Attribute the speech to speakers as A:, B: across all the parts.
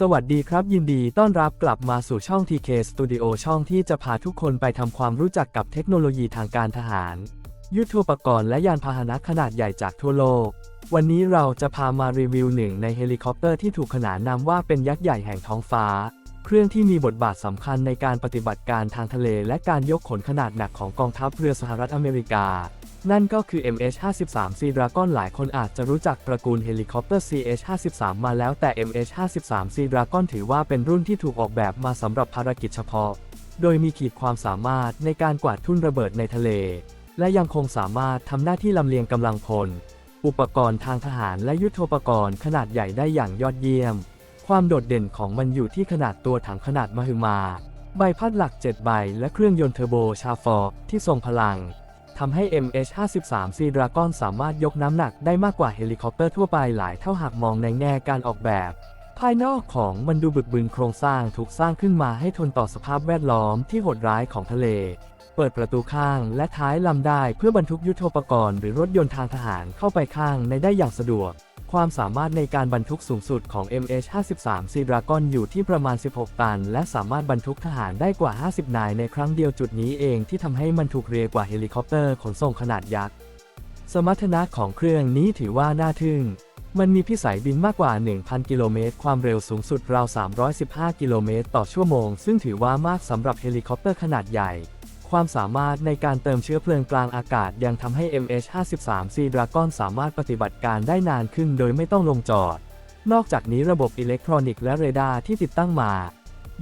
A: สวัสดีครับ ยินดีต้อนรับกลับมาสู่ช่อง TK Studio ช่องที่จะพาทุกคนไปทำความรู้จักกับเทคโนโลยีทางการทหาร ยุทโธปกรณ์และยานพาหนะขนาดใหญ่จากทั่วโลก วันนี้เราจะพามารีวิวหนึ่งในเฮลิคอปเตอร์ที่ถูกขนานนามว่าเป็นยักษ์ใหญ่แห่งท้องฟ้า เครื่องที่มีบทบาทสำคัญในการปฏิบัติการทางทะเล และการยกขนขนาดหนักของกองทัพเรือสหรัฐอเมริกา นั่นก็คือ MH-53C Dragon หลายคนอาจจะรู้จักตระกูลเฮลิคอปเตอร์ CH-53 มาแล้วแต่ MH-53C Dragon ถือว่าเป็นรุ่นที่ถูกออกแบบมาสำหรับภารกิจเฉพาะ โดยมีขีดความสามารถในการกวาดทุ่นระเบิดในทะเล และยังคงสามารถทำหน้าที่ลำเลียงกำลังพล อุปกรณ์ทางทหารและยุทโธปกรณ์ขนาดใหญ่ได้อย่างยอดเยี่ยม ความโดดเด่นของมันอยู่ที่ขนาดตัวถังขนาดมหึมา ใบพัดหลัก 7 ใบ และเครื่องยนต์เทอร์โบชาฟอร์ที่ทรงพลัง ทำให้ MH-53C Dragon สามารถยกน้ำหนักได้มากกว่าเฮลิคอปเตอร์ทั่วไปหลายเท่าหากมองในแง่การออกแบบ ภายนอกของมันดูบึกบึนโครงสร้างถูกสร้างขึ้นมาให้ทนต่อสภาพแวดล้อมที่โหดร้ายของทะเล เปิดประตูข้างและท้ายลำได้เพื่อบรรทุกยุทโธปกรณ์หรือรถยนต์ทางทหารเข้าไปข้างในได้อย่างสะดวก ความสามารถในการบรรทุกสูงสุดของ MH-53C Dragon อยู่ที่ประมาณ 16 ตัน และสามารถบรรทุกทหารได้กว่า 50 นายในครั้งเดียวจุดนี้เองที่ทำให้มันถูกเรียกว่าเฮลิคอปเตอร์ขนส่งขนาดยักษ์ สมรรถนะของเครื่องนี้ถือว่าน่าทึ่ง มันมีพิสัยบินมากกว่า 1,000 กิโลเมตร ความเร็วสูงสุดราว 315 กิโลเมตรต่อชั่วโมง ซึ่งถือว่ามากสำหรับเฮลิคอปเตอร์ขนาดใหญ่ ความสามารถในการเติมเชื้อเพลิงกลางอากาศยังทำให้ MH-53C Dragon สามารถปฏิบัติการได้นานขึ้นโดยไม่ต้องลงจอด นอกจากนี้ระบบอิเล็กทรอนิกส์และเรดาร์ที่ติดตั้งมา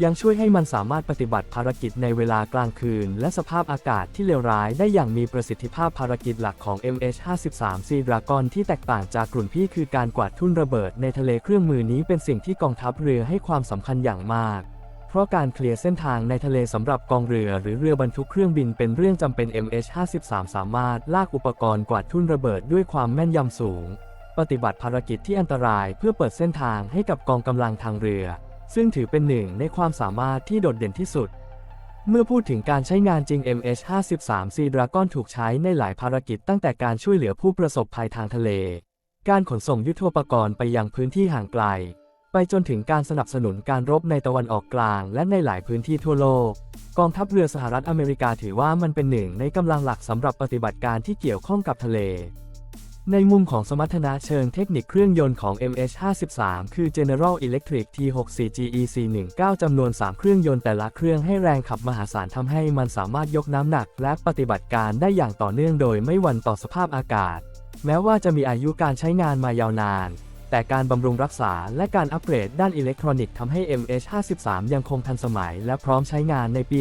A: ยังช่วยให้มันสามารถปฏิบัติภารกิจในเวลากลางคืน และสภาพอากาศที่เลวร้ายได้อย่างมีประสิทธิภาพภารกิจหลักของ MH-53C Dragon ที่แตกต่างจากกลุ่มพี่คือการกวาดทุ่นระเบิดในทะเลเครื่องมือนี้เป็นสิ่งที่กองทัพเรือให้ความสำคัญอย่างมาก เพราะการเคลียร์เส้นทางในทะเลสำหรับกองเรือหรือเรือบรรทุกเครื่องบินเป็นเรื่องจำเป็น MH-53 สามารถลากอุปกรณ์กวาดทุ่นระเบิดด้วยความแม่นยำสูง ปฏิบัติภารกิจที่อันตรายเพื่อเปิดเส้นทางให้กับกองกำลังทางเรือ ซึ่งถือเป็นหนึ่งในความสามารถที่โดดเด่นที่สุด เมื่อพูดถึงการใช้งานจริง MH-53C Dragon ถูกใช้ในหลายภารกิจตั้งแต่การช่วยเหลือผู้ประสบภัยทางทะเล การขนส่งยุทโธปกรณ์ไปยังพื้นที่ห่างไกล ไปจนถึงการสนับสนุนการรบในตะวันออกกลาง และในหลายพื้นที่ทั่วโลก กองทัพเรือสหรัฐอเมริกาถือว่ามันเป็นหนึ่งในกำลังหลักสำหรับปฏิบัติการที่เกี่ยวข้องกับทะเล ในมุมของสมรรถนะเชิงเทคนิคเครื่องยนต์ของ MH53 คือ General Electric T64GEC19 จำนวน 3 เครื่องยนต์แต่ละเครื่องให้แรงขับมหาศาลทำให้มันสามารถยกน้ำหนัก และปฏิบัติการได้อย่างต่อเนื่องโดยไม่หวั่นต่อสภาพอากาศ แม้ว่าจะมีอายุการใช้งานมายาวนาน แต่การบำรุงรักษาและการอัปเกรดด้านอิเล็กทรอนิกส์ทำให้ MH53 ยังคงทันสมัยและพร้อมใช้งานในปี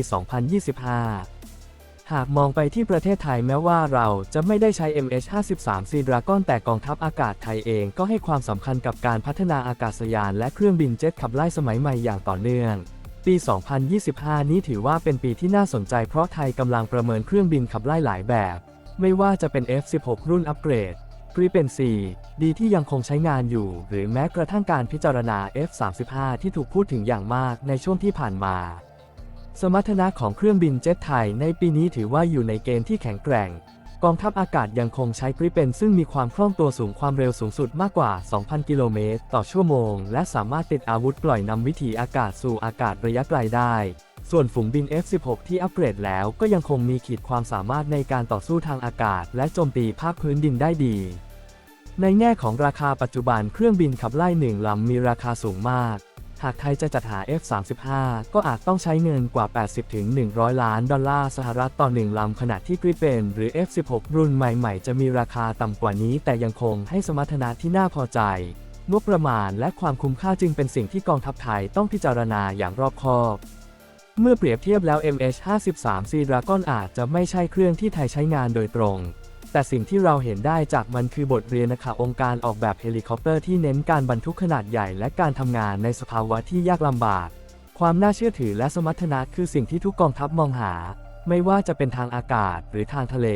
A: 2025 หากมองไปที่ประเทศไทยแม้ว่าเราจะไม่ได้ใช้ MH53C Dragon แต่กองทัพอากาศไทยเองก็ให้ความสำคัญกับการพัฒนาอากาศยานและเครื่องบินเจ็ตขับไล่สมัยใหม่อย่างต่อเนื่องปี 2025 นี้ถือว่าเป็นปีที่น่าสนใจเพราะไทยกำลังประเมินเครื่องบินขับไล่หลายแบบ ไม่ว่าจะเป็น F16 รุ่นอัปเกรด รีเป็น4ดีที่ยังคงใช้งานอยู่ หรือแม้กระทั่งการพิจารณา F35 ที่ถูกพูดถึงอย่างมากในช่วงที่ผ่านมา สมรรถนะของเครื่องบินเจ็ตไทยในปีนี้ถือว่าอยู่ในเกณฑ์ที่แข็งแกร่ง กองทัพอากาศยังคงใช้กริเป็นซึ่งมีความคล่องตัวสูงความเร็วสูงสุดมากกว่า 2,000 กิโลเมตรต่อชั่วโมง และสามารถติดอาวุธปล่อยนำวิถีอากาศสู่อากาศระยะไกลได้ ส่วนฝูงบิน F16 ที่อัปเกรดแล้วก็ยังคงมีขีดความสามารถในการต่อสู้ทางอากาศ และโจมตีภาคพื้นดินได้ดี ในแง่ของราคาปัจจุบันเครื่องบินขับไล่หนึ่งลำมีราคาสูงมาก หากไทยจะจัดหา F35 ก็อาจต้องใช้เงินกว่า 80-100 ล้านดอลลาร์สหรัฐต่อหนึ่งลำขณะที่กริเปนหรือ F16 รุ่นใหม่ๆ จะมีราคาต่ำกว่านี้แต่ยังคงให้สมรรถนะที่น่าพอใจงบประมาณและความคุ้มค่าจึงเป็นสิ่งที่กองทัพไทยต้องพิจารณาอย่างรอบคอบ เมื่อเปรียบเทียบแล้ว MH53C Dragon อาจจะไม่ใช่เครื่องที่ไทยใช้งานโดยตรง แต่สิ่งที่เราเห็นได้จากมันคือบทเรียนนะคะองค์การออกแบบเฮลิคอปเตอร์ที่เน้นการบรรทุกขนาดใหญ่และการทำงานในสภาวะที่ยากลำบาก ความน่าเชื่อถือและสมรรถนะคือสิ่งที่ทุกกองทัพมองหา ไม่ว่าจะเป็นทางอากาศหรือทางทะเล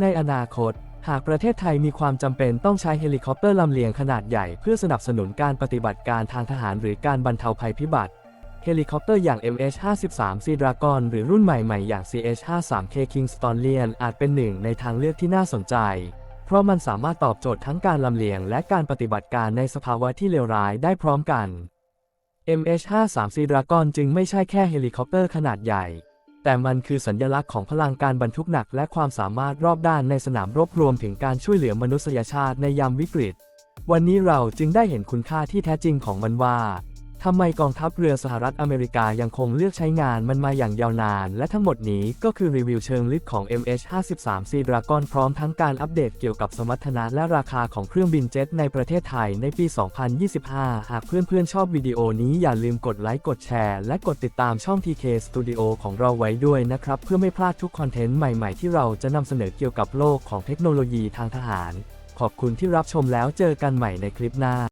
A: ในอนาคต หากประเทศไทยมีความจำเป็นต้องใช้เฮลิคอปเตอร์ลำเลียงขนาดใหญ่เพื่อสนับสนุนการปฏิบัติการทางทหารหรือการบรรเทาภัยพิบัติ เฮลิคอปเตอร์อย่าง MH53C Dragon หรือรุ่นใหม่ๆ อย่าง CH53K Kingstonian อาจเป็นหนึ่งในทางเลือกที่น่าสนใจ เพราะมันสามารถตอบโจทย์ทั้งการลำเลียงและการปฏิบัติการในสภาวะที่เลวร้ายได้พร้อมกัน MH53C Dragon จึงไม่ใช่แค่เฮลิคอปเตอร์ขนาดใหญ่ แต่มันคือสัญลักษณ์ของพลังการบรรทุกหนักและความสามารถรอบด้านในสนามรบรวมถึงการช่วยเหลือมนุษยชาติในยามวิกฤต วันนี้เราจึงได้เห็นคุณค่าที่แท้จริงของมันว่า ทำไมกองทัพเรือสหรัฐอเมริกายังคงเลือกใช้งานมันมาอย่างยาวนาน และทั้งหมดนี้ก็คือรีวิวเชิงลึกของ MH53C Dragon พร้อมทั้งการอัปเดตเกี่ยวกับสมรรถนะและราคาของเครื่องบินเจ็ตในประเทศไทยในปี 2025 หากเพื่อนๆ ชอบวิดีโอนี้อย่าลืมกดไลค์กดแชร์ และกดติดตามช่อง TK Studio ของเราไว้ด้วยนะครับ เพื่อไม่พลาดทุกคอนเทนต์ใหม่ๆ ที่เราจะนำเสนอเกี่ยวกับโลกของเทคโนโลยีทางทหาร ขอบคุณที่รับชมแล้วเจอกันใหม่ในคลิปหน้า